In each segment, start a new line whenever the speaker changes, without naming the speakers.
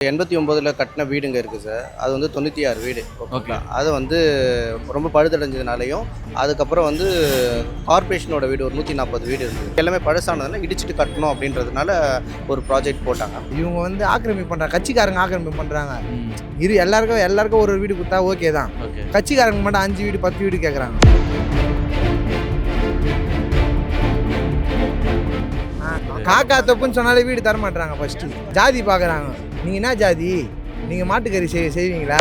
எண்பத்தி ஒம்போதில் கட்டின வீடுங்க இருக்குது சார். அது வந்து தொண்ணூற்றி ஆறு வீடு. ஓகேங்களா அது வந்து ரொம்ப பழுதடைஞ்சதுனாலையும் அதுக்கப்புறம் வந்து கார்ப்பரேஷனோட வீடு ஒரு நூற்றி நாற்பது வீடு இருந்தது எல்லாமே பழசானதுனால இடிச்சிட்டு கட்டணும் அப்படின்றதுனால ஒரு ப்ராஜெக்ட் போட்டாங்க.
இவங்க வந்து ஆக்கிரமிப்பு பண்ணுறாங்க கட்சிக்காரங்க ஆக்கிரமிப்பு பண்ணுறாங்க இரு எல்லாருக்கும் எல்லாருக்கும் ஒரு ஒரு வீடு கொடுத்தா ஓகே தான்.
ஓகே.
கட்சிக்காரங்க மட்டும் அஞ்சு வீடு பத்து வீடு கேட்குறாங்க காக்கா தொப்புன்னு சொன்னாலே வீடு தர மாட்டாங்க ஃபர்ஸ்ட் ஜாதி பார்க்குறாங்க நீங்கள் என்ன ஜாதி? நீங்கள் மாட்டுக்கறி செய் செய்வீங்களா?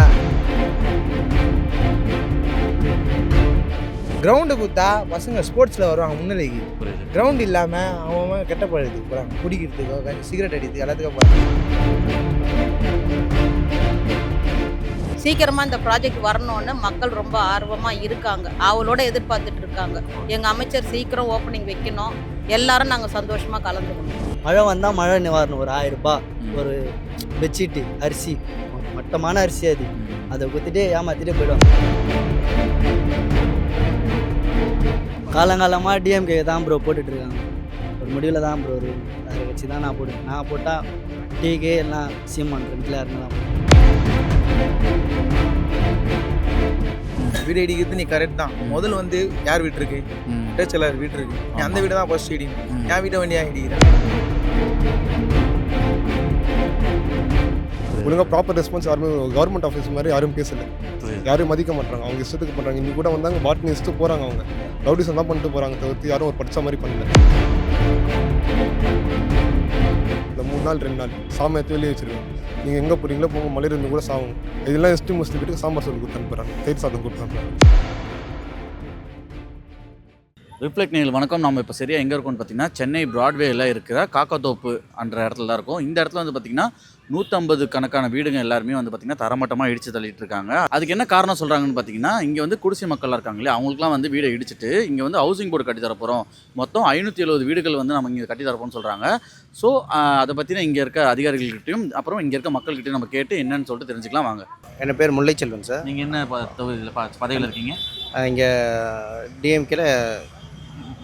கிரவுண்டு கொடுத்தா பசங்க ஸ்போர்ட்ஸில் வருவாங்க முன்னிலைக்கு. கிரவுண்ட் இல்லாமல் அவன் கெட்ட பழத்துக்கு போகிறாங்க குடிக்கிறதுக்கோ சிகரெட் அடிக்கிறதுக்கு எல்லாத்துக்கும் போகிறாங்க
சீக்கிரமாக இந்த ப்ராஜெக்ட் வரணும்னு மக்கள் ரொம்ப ஆர்வமாக இருக்காங்க. அவளோட எதிர்பார்த்துட்டு இருக்காங்க. எங்கள் அமைச்சர் சீக்கிரம் ஓப்பனிங் வைக்கணும். எல்லாரும் நாங்கள் சந்தோஷமாக கலந்துக்கணும்.
மழை வந்தால் மழை நிவாரணம் ஒரு ஆயிரம் ரூபாய் ஒரு பெட்ஷீட்டு அரிசி மட்டமான அரிசி அது. அதை குத்திட்டு ஏமாத்திட்டு போயிடுவாங்க. காலங்காலமாக டிஎம்கே தான் ப்ரோ போட்டுட்ருக்காங்க. ஒரு முடிவில் தான் ப்ரோ ஒரு வேறு கட்சி தான் நான் போடுவேன். நான் போட்டால் டிகே எல்லாம் சீமான் ரெண்டுல இருந்தாலும்
வீடு இடிக்கிறது நீ கரெக்ட் தான். முதல்ல வந்து யார் வீடு இருக்கு டச்சலார் வீடு இருக்கு நீ அந்த வீடு தான் ஃபர்ஸ்ட் இடிக்கணும். என் வீட்டை வண்டியா இடிக்கிறேன்?
ஒழுங்காக ப்ராப்பர் ரெஸ்பான்ஸ் யாருமே கவர்மெண்ட் ஆஃபீஸ் மாதிரி யாரும் பேசல. யாரும் மதிக்க மாட்டாங்க அவங்க இஷ்டத்துக்கு பண்ணுறாங்க இன்னி கூட வந்தாங்க பாட்னி இஷ்டம் போகிறாங்க அவங்க. ரவுடிசம் தான் பண்ணிட்டு போகிறாங்க தவிர்த்து யாரும் ஒரு படிச்ச மாதிரி பண்ணல. இந்த மூணு நாள் ரெண்டு நாள். சாமி எடுத்து வெளியே வச்சிருக்கேன். நீங்கள் எங்கே போகிறீங்களோ போங்க. மலையில இருந்து கூட சாவும் இதெல்லாம் எஸ்டி முஸ்லி வீட்டுக்கு சாம்பார் சொல்லி கொடுத்து அனுப்புறாங்க. தயிர் சாதம் கொடுத்து அனுப்புறாங்க.
ரிஃப்ளெக்ட் நேயர்கள் வணக்கம். நம்ம இப்போ சரியாக எங்கே இருக்கோம்னு பார்த்தீங்கன்னா சென்னை பிராட்வேயில் இருக்கிற காக்காத்தோப்பு என்ற இடத்துல தான் இருக்கும். இந்த இடத்துல வந்து பார்த்தீங்கன்னா நூற்றம்பது கணக்கான வீடுங்க எல்லாருமே வந்து பார்த்தீங்கன்னா தரமட்டமாக இடிச்சு தள்ளிட்டு இருக்காங்க அதுக்கு என்ன காரணம் சொல்கிறாங்கன்னு பார்த்தீங்கன்னா இங்கே வந்து குடிசை மக்கள்லாம் இருக்காங்க இல்லையா? அவங்களுக்குலாம் வந்து வீடை இடிச்சிட்டு இங்கே வந்து ஹவுசிங் போர்டு கட்டி தரப்போகிறோம் மொத்தம் ஐநூற்றி எழுபது வீடுகள் வந்து நம்ம இங்கே கட்டி தரப்போம்னு சொல்கிறாங்க ஸோ அதை பற்றின இங்கே இருக்க அதிகாரிகள்கிட்டையும் அப்புறம் இங்கே இருக்க மக்கள்கிட்டையும் நம்ம கேட்டு என்னன்னு சொல்லிட்டு தெரிஞ்சுக்கலாம் வாங்க.
என் பேர் முல்லைச்செல்வன் சார்.
நீங்கள் என்ன தொகுதியில் ப- பதவியில் இருக்கீங்க?
இங்கே டிஎம்கேல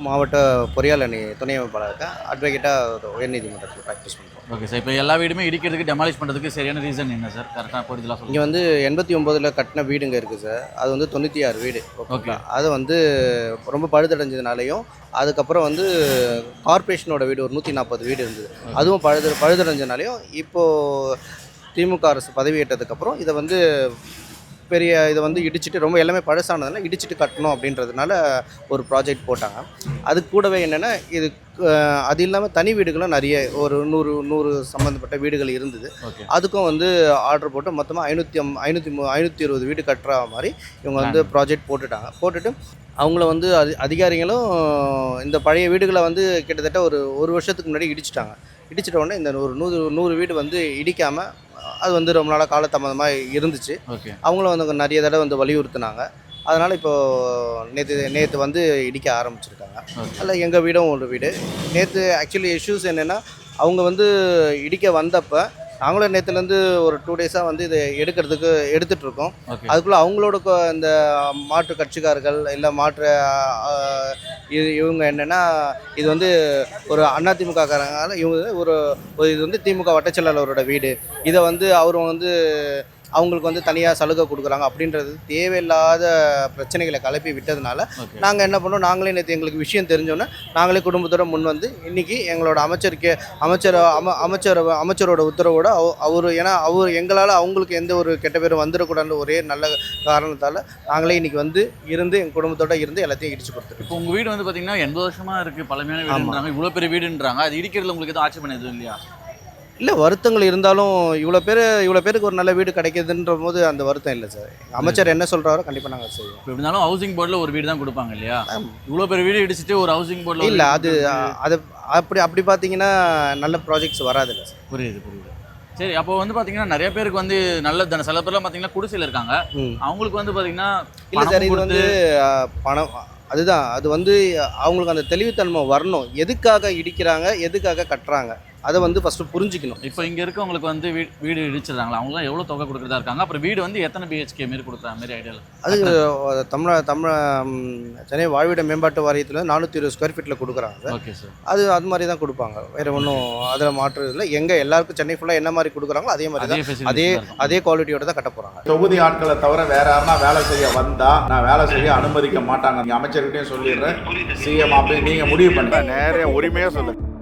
மாவட்ட பொறியாளர் அணி துணை அமைப்பாளர் இருக்கேன் அட்வொகேட்டாக உயர்நீதிமன்றத்தில் ப்ராக்டிஸ் பண்ணுறோம்
ஓகே சார் இப்போ எல்லா வீடுமே இடிக்கிறதுக்கு டெமாலிஷ் பண்ணுறதுக்கு சரியான ரீசன் என்ன சார் கரெக்டாக போயிடுதலாம்
இங்கே வந்து எண்பத்தி ஒம்போதில் கட்டின வீடுங்க இருக்குது சார் அது வந்து தொண்ணூற்றி ஆறு வீடு. ஓகேங்களா அது வந்து ரொம்ப பழுதடைஞ்சதுனாலையும் அதுக்கப்புறம் வந்து கார்ப்பரேஷனோட வீடு ஒரு நூற்றி நாற்பது வீடு இருந்தது. அதுவும் பழுது பழுதடைஞ்சதுனாலையும் இப்போது திமுக அரசு பதவியேற்றதுக்கப்புறம் இதை வந்து பெரிய இதை வந்து இடிச்சிட்டு ரொம்ப எல்லாமே பழசானதுனால இடிச்சிட்டு கட்டணும் அப்படின்றதுனால ஒரு ப்ராஜெக்ட் போட்டாங்க. அது கூடவே என்னென்னா இது அது இல்லாமல் தனி வீடுகளும் நிறைய ஒரு நூறு நூறு சம்மந்தப்பட்ட வீடுகள் இருந்தது. அதுக்கும் வந்து ஆர்டர் போட்டு மொத்தமாக ஐநூற்றி ஐநூற்றி ஐநூற்றி இருபது வீடு கட்டுற மாதிரி இவங்க வந்து ப்ராஜெக்ட் போட்டுட்டாங்க. போட்டுட்டு அவங்கள வந்து அதி அதிகாரிகளும் இந்த பழைய வீடுகளை வந்து கிட்டத்தட்ட ஒரு ஒரு வருஷத்துக்கு முன்னாடி இடிச்சிட்டாங்க. இடிச்சிட்ட உடனே இந்த ஒரு நூறு நூறு வீடு வந்து இடிக்காமல் அது வந்து ரொம்ப நாளாக காலதாமதமாக இருந்துச்சு.
ஓகே.
அவங்களும் வந்து நிறைய தடவை வந்து வலியுறுத்தினாங்க. அதனால் இப்போது நேற்று நேற்று வந்து இடிக்க ஆரம்பிச்சிருக்காங்க. அதில் எங்கள் வீடும் ஒரு வீடு. நேற்று ஆக்சுவலி இஷ்யூஸ் என்னென்னா அவங்க வந்து இடிக்க வந்தப்போ நாங்களும் நேற்றுலேருந்து ஒரு டூ டேஸாக வந்து இதை எடுக்கிறதுக்கு எடுத்துகிட்டு இருக்கோம்
ஓகே
அதுக்குள்ளே அவங்களோட இந்த மாற்று கட்சிக்காரர்கள் இல்லை மாற்று இது இவங்க என்னென்னா இது வந்து ஒரு அதிமுக காரங்க. இவங்க ஒரு ஒரு இது வந்து திமுக வட்டச்செயலாளரோட வீடு. இதை வந்து அவர் வந்து அவங்களுக்கு வந்து தனியாக சலுகை கொடுக்குறாங்க அப்படின்றது தேவையில்லாத பிரச்சனைகளை கிளப்பி விட்டதுனால நாங்கள் என்ன பண்ணோம்? நாங்களே நேற்று எங்களுக்கு விஷயம் தெரிஞ்சோன்னே நாங்களே குடும்பத்தோட முன் வந்து இன்னைக்கு எங்களோட அமைச்சருக்கு அமைச்சர் அம அமைச்சர் அமைச்சரோட உத்தரவோட அவர் ஏன்னா அவர் எங்களால் அவங்களுக்கு எந்த ஒரு கெட்ட பேரும் வந்துடக்கூடாதுன்ற ஒரே நல்ல காரணத்தால் நாங்களே இன்னைக்கு வந்து இருந்து எங்கள் குடும்பத்தோட இருந்து எல்லாத்தையும் இடிச்சு கொடுத்துருக்கோம்
இப்போ உங்க வீடு வந்து பாத்தீங்கன்னா எண்பது வருஷமா இருக்கு பழமையான. வீடுன்றாங்க. இவ்வளவு பெரிய வீடுன்றாங்க. அது இடிக்கிறதுல உங்களுக்கு எதுவும் ஆட்சேபம் எதுவும் இல்லையா?
இல்லை வருத்தங்கள் இருந்தாலும் இவ்வளோ பேர் இவ்வளோ பேருக்கு ஒரு நல்ல வீடு கிடைக்குதுன்ற போது அந்த வருத்தம் இல்லை சார். அமைச்சர் என்ன சொல்கிறாரோ கண்டிப்பாக நாங்கள் செய்வோம்.
இப்போ இருந்தாலும் ஹவுசிங் போர்டில் ஒரு வீடு தான் கொடுப்பாங்க இல்லையா? இவ்வளவு பெரிய வீடு இடிச்சிட்டு ஒரு ஹவுசிங் போர்டில்
இல்லை அது அது அப்படி அப்படி பார்த்தீங்கன்னா நல்ல ப்ராஜெக்ட்ஸ் வராதுல்ல சார்.
புரியுது புரியுது. சரி அப்போ வந்து பாத்தீங்கன்னா நிறைய பேருக்கு வந்து நல்ல தானே சில பேர்லாம் பாத்தீங்கன்னா குடிசையில் இருக்காங்க. அவங்களுக்கு வந்து பாத்தீங்கன்னா
இல்லை சார் இது வந்து பணம் அதுதான். அது வந்து அவங்களுக்கு அந்த தெளிவுத்தன்மை வரணும். எதுக்காக இடிக்கிறாங்க எதுக்காக கட்டுறாங்க? அதை வந்து ஃபஸ்ட்டு புரிஞ்சிக்கணும்.
இப்போ இங்க இருக்கவங்களுக்கு வந்து வீ- வீடு இடிச்சிடுறாங்களா? அவங்களாம் எவ்வளவு தொகை கொடுக்குறதா இருக்காங்க? அப்புறம் வீடு வந்து எத்தனை பிஹெச்கே மாரி கொடுக்குற மாதிரி ஐடியால
அது தமிழ தமிழ் சென்னை வாழ்விட மேம்பாட்டு வாரியத்தில் நானூற்றி இருபது ஸ்கொயர் ஃபீட்டில் கொடுக்குறாங்க.
ஓகே சார்
அது அது மாதிரி தான் கொடுப்பாங்க. வேறு ஒன்றும் அதில் மாற்று இல்லை. எங்கே எல்லாருக்கும் சென்னை ஃபுல்லாக என்ன மாதிரி கொடுக்குறாங்களோ அதே மாதிரி தான் அதே அதே குவாலிட்டியோட தான் கட்ட போகிறாங்க
தொகுதி ஆட்களை தவிர வேற யாருன்னா வேலை செய்ய வந்தா நான் வேலை செய்ய அனுமதிக்க மாட்டாங்க. நீங்க அமைச்சர்கிட்டயும் சொல்லிடுறேன். சிஎம் அப்படி நீங்க முடிவு பண்ணுங்க நேரே உரிமையா சொல்லுங்க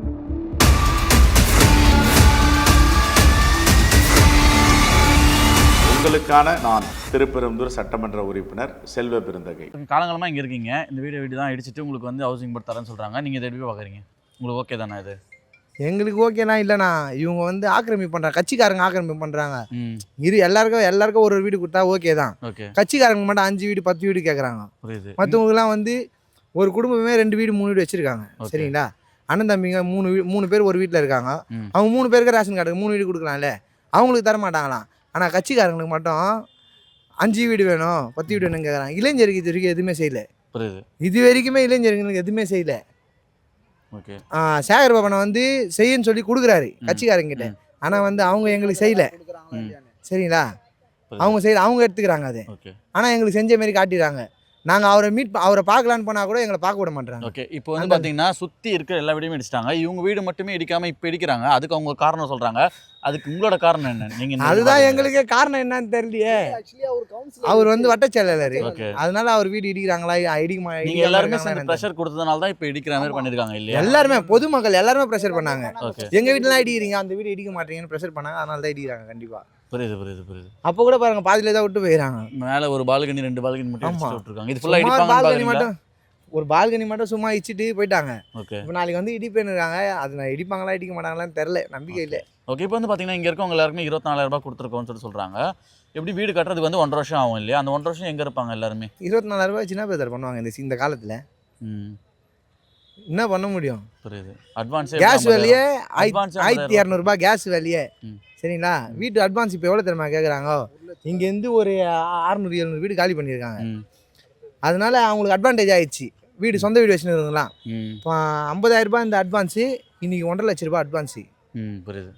உங்களுக்கான நான் திருப்பெரும்புதூர் சட்டமன்ற உறுப்பினர் செல்வ பெருந்தகை.
காலங்காலமா இங்க இருக்கீங்க. இந்த வீடு வீடு தான் இடிச்சிட்டு உங்களுக்கு வந்து ஹவுசிங் போர்ட் தரேன்னு சொல்றாங்க. நீங்க இதை எப்படி பாக்குறீங்க? உங்களுக்கு ஓகே தானே இது?
எங்களுக்கு ஓகேனா இல்லைண்ணா. இவங்க வந்து ஆக்கிரமிப்பு பண்ணுறாங்க கட்சிக்காரங்க ஆக்கிரமிப்பு பண்ணுறாங்க
ம்.
இரு எல்லாருக்கும் எல்லாருக்கும் ஒரு ஒரு வீடு கொடுத்தா ஓகே தான்.
ஓகே
கட்சிக்காரங்க மட்டும் அஞ்சு வீடு பத்து வீடு கேட்குறாங்க
புரியுது.
மற்றவங்கலாம் வந்து ஒரு குடும்பமே ரெண்டு வீடு மூணு வீடு வச்சுருக்காங்க. சரிங்களா? அண்ணன் தம்பிங்க மூணு மூணு பேர் ஒரு வீட்டில் இருக்காங்க. அவங்க மூணு பேருக்கு ரேஷன் கார்டு மூணு வீடு கொடுக்கலாம்ல. அவங்களுக்கு தர மாட்டாங்களாம். ஆனால் கட்சிக்காரங்களுக்கு மட்டும் அஞ்சு வீடு வேணும் பத்து வீடு வேணும்னு கேட்குறாங்க இளைஞருக்கு இது வரைக்கும் எதுவுமே செய்யல.
புரியுது.
இது வரைக்குமே இளைஞர்களுக்கு எதுவுமே செய்யல.
ஓகே.
சேகர் பாபனை வந்து செய்யன்னு சொல்லி கொடுக்குறாரு கட்சிக்காரங்கிட்ட. ஆனால் வந்து அவங்க எங்களுக்கு செய்யல. சரிங்களா? அவங்க செய்யல அவங்க எடுத்துக்கிறாங்க அது. ஆனால் எங்களுக்கு செஞ்ச மாதிரி காட்டிடுறாங்க. நாங்கள் அவரை மீட் அவரை பார்க்கலான்னு போனால் கூட எங்களை பார்க்க விட மாட்டாங்க
ஓகே இப்போ வந்து பாத்தீங்கன்னா சுத்தி இருக்கிற எல்லா வீடையும் இடிச்சிட்டாங்க. இவங்க வீடு மட்டுமே இடிக்காம இப்போ இடிக்கிறாங்க. அதுக்கு அவங்க காரணம் சொல்றாங்க. அதுக்கு உங்களோட காரணம் என்ன? நீங்க என்ன
அதுதான்? எங்களுக்கு காரணம் என்னன்னு தெரியலையே. அவர் வந்து வட்டச்செயலாளர்.
ஓகே
அதனால அவர் வீடு இடிக்கிறாங்களா இடிக்க மா-
நீங்க
இடிக்காம
எல்லாருமே
இருக்காங்களா
சேர்ந்து ப்ரெஷர் கொடுத்ததுனால தான் இப்போ இடிக்கிற மாதிரி பண்ணிருக்காங்க இல்லையா?
எல்லாருமே பொதுமக்கள் எல்லாருமே ப்ரெஷர் பண்ணாங்க.
ஓகே
எங்க வீட்டுலாம் இடிக்கிறீங்க அந்த வீடு இடிக்க மாட்டீங்கன்னு ப்ரெஷர் பண்ணாங்க. அதனால தான் இடிக்கிறாங்க கண்டிப்பா.
புரியுது புரியுது புரியுது.
அப்போ கூட பாருங்க பாதியில தான் விட்டு போயிடறாங்க
மேல ஒரு பால்கனி ரெண்டு பால்கனி மட்டும்
ஆமா.
இடிச்சு விட்டுருக்காங்க. இது ஃபுல்லா
சும்மா
இடிப்பாங்க
பால்கனி மட்டும் ஒரு பால்கனி மட்டும் சும்மா இடிச்சிட்டு போயிட்டாங்க.
ஓகே.
இப்போ நாளைக்கு வந்து இடிப்பேன்னு இருக்காங்க. அது நான் இடிப்பாங்களா இடிக்க மாட்டாங்களான்னு தெரில நம்பிக்கை இல்லை.
ஓகே. இப்போ வந்து பாத்தீங்கன்னா இங்க இருக்கவங்க எல்லாருமே இருபத்தி ரூபாய் கொடுத்துருக்கோம்னு சொல்லி சொல்றாங்க. எப்படி வீடு கட்டுறதுக்கு வந்து ஒன்றரை வருஷம் ஆகும் இல்லையா? அந்த ஒன்றரை வருஷம் எங்க இருப்பாங்க எல்லாருமே?
இருபத்தி நாலாயிரம் ரூபாய் சின்ன பேர் பண்ணுவாங்க இந்த இந்த காலத்தில்.
ம்.
என்ன பண்ண முடியும்?
புரியுது. அட்வான்ஸ்
கேஸ் வேலையே ஆயிரத்தி இரநூறுபா கேஸ் வேலையே. சரிங்களா? வீட்டு அட்வான்ஸ் இப்போ எவ்வளோ தெரியுமா கேட்குறாங்க இங்கேருந்து ஒரு அறுநூறு எழுநூறு வீடு காலி பண்ணியிருக்காங்க. அதனால அவங்களுக்கு அட்வான்டேஜ் ஆயிடுச்சு. வீடு சொந்த வீடு வச்சுருந்துலாம்
ம்.
இப்போ ஐம்பதாயிரம் ரூபாய் இந்த அட்வான்ஸு இன்னைக்கு ஒன்றரை லட்ச ரூபாய் அட்வான்ஸு
ம் புரியுது.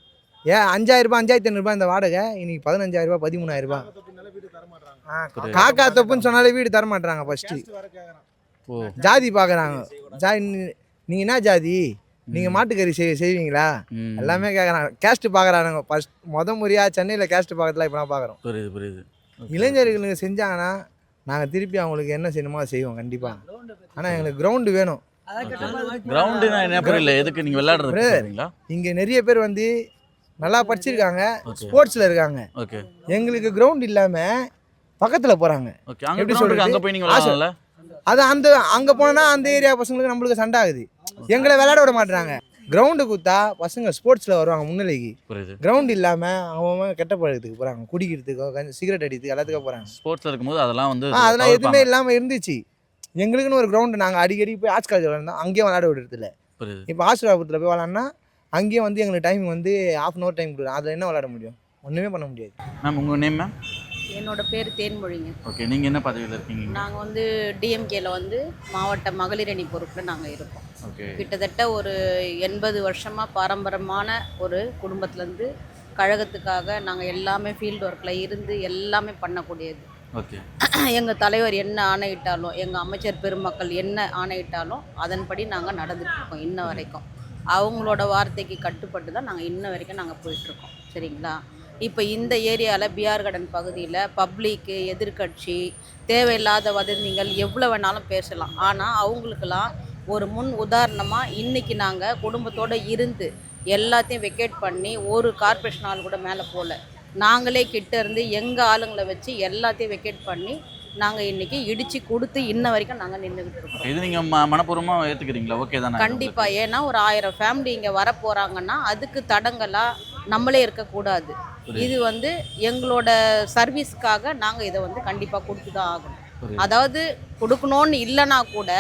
ஏன் அஞ்சாயிரம் ரூபாய் அஞ்சாயிரத்தி ஐநூறுபா இந்த வாடகை இன்னைக்கு பதினஞ்சாயிரம் ரூபாய் பதிமூணாயிரம் ரூபாய். ஆ,
புரியுது.
காக்கா தொப்புன்னு சொன்னாலே வீடு தர மாட்டாங்க ஃபர்ஸ்ட்டு
ஓ
ஜாதி பார்க்குறாங்க ஜா நீங்கள் என்ன ஜாதி? நீங்கள் மாட்டுக்கறி செய் செய்வீங்களா? எல்லாமே கேட்குறாங்க கேஸ்ட் பார்க்குறானுங்க ஃபஸ்ட் முத முறையாக சென்னையில் கேஸ்ட் பார்க்கறதுல இப்போ நான் பார்க்குறோம்
புரியுது புரியுது.
இளைஞர்களுக்கு செஞ்சாங்கன்னா நாங்கள் திருப்பி அவங்களுக்கு என்ன செய்யணுமோ அதை செய்வோம் கண்டிப்பாக ஆனால் எங்களுக்கு கிரவுண்டு வேணும்.
கிரவுண்டு நான் என்ன புரியல? எதுக்கு நீங்க விளையாடுறது
இங்கே நிறைய பேர் வந்து நல்லா படிச்சிருக்காங்க ஸ்போர்ட்ஸில் இருக்காங்க.
ஓகே
எங்களுக்கு கிரவுண்ட் இல்லாமல் பக்கத்தில் போகிறாங்க
ஓகே அங்க
எப்படி சொல்றது?
அங்க போய் நீங்க
ஆசை.
விளையாடலாம்ல
அது அந்த அங்கே போனால் அந்த ஏரியா பசங்களுக்கு நம்மளுக்கு சண்டை ஆகுது. எங்களை விளையாட விட மாட்டுறாங்க கிரவுண்டு கொடுத்தா பசங்க ஸ்போர்ட்ஸில் வருவாங்க முன்னிலைக்கு. கிரவுண்ட் இல்லாமல் அவன் கெட்ட பழக்கத்துக்கு போகிறாங்க குடிக்கிறதுக்கோ சிகரெட் அடிக்கிறதுக்கு எல்லாத்துக்கும் போகிறாங்க
ஸ்போர்ட்ஸ்ல இருக்கும்போது அதெல்லாம் வந்து
அதெல்லாம் எதுவுமே. இல்லாமல் இருந்துச்சு. எங்களுக்குன்னு ஒரு கிரவுண்டு நாங்கள் அடிக்கடி போய் ஆர்ட்ஸ் காலேஜ் விளாண்டோம் அங்கேயும் விளையாட விடுறதில்ல இப்போ ஆசிரியபுரத்தில் போய் விளாட்னா அங்கேயும் வந்து எங்களுக்கு டைமிங் வந்து ஆஃப் அன் ஹவர் டைம் கொடுக்குறோம் அதில் என்ன விளையாட முடியும்? ஒன்றுமே பண்ண முடியாது.
மேம் உங்க நேம் மேம்
என்னோட பேர் தேன்மொழிங்க.
ஓகே நீங்க என்ன பதவியில் இருக்கீங்க?
நாங்கள் வந்து டிஎம்கேல வந்து மாவட்ட மகளிர் அணி பொறுப்பில் நாங்கள் இருக்கோம்.
ஓகே.
கிட்டத்தட்ட ஒரு எண்பது வருஷமாக பாரம்பரியமான ஒரு குடும்பத்துலேருந்து கழகத்துக்காக நாங்கள் எல்லாமே ஃபீல்டு ஒர்க்கில் இருந்து எல்லாமே பண்ணக்கூடியது.
ஓகே.
எங்கள் தலைவர் என்ன ஆணையிட்டாலும் எங்கள் அமைச்சர் பெருமக்கள் என்ன ஆணையிட்டாலும் அதன்படி நாங்கள் நடந்துட்டு இருக்கோம் இன்ன வரைக்கும். அவங்களோட வார்த்தைக்கு கட்டுப்பட்டு தான் நாங்கள் இன்ன வரைக்கும் நாங்கள் போயிட்டுருக்கோம் சரிங்களா? இப்போ இந்த ஏரியாவில் பிஆர் கார்டன் பகுதியில் பப்ளிக்கு எதிர்க்கட்சி தேவையில்லாத வதந்திகள் எவ்வளோ வேணாலும் பேசலாம். ஆனால் அவங்களுக்கெல்லாம் ஒரு முன் உதாரணமாக இன்றைக்கி நாங்கள் குடும்பத்தோடு இருந்து எல்லாத்தையும் வெக்கேட் பண்ணி ஒரு கார்ப்பரேஷன் ஆள் கூட மேலே போகல நாங்களே கிட்ட இருந்து எங்கள் ஆளுங்களை வச்சு எல்லாத்தையும் வெக்கேட் பண்ணி நாங்கள் இன்னைக்கு இடித்து கொடுத்து இன்ன வரைக்கும் நாங்கள் நின்றுக்கிட்டு இருக்கோம்.
இது நீங்க ம மனப்பூர்வமா ஏத்துக்கிறீங்களா? ஓகே தானே.
கண்டிப்பாக ஏன்னா ஒரு ஆயிரம் ஃபேமிலி இங்கே வர போகிறாங்கன்னா அதுக்கு தடங்கலாக நம்மளே இருக்கக்கூடாது. இது வந்து எங்களோட சர்வீஸ்க்காக நாங்கள் இதை வந்து கண்டிப்பாக கொடுத்து தான் ஆகணும். அதாவது கொடுக்கணும்னு இல்லைனா கூட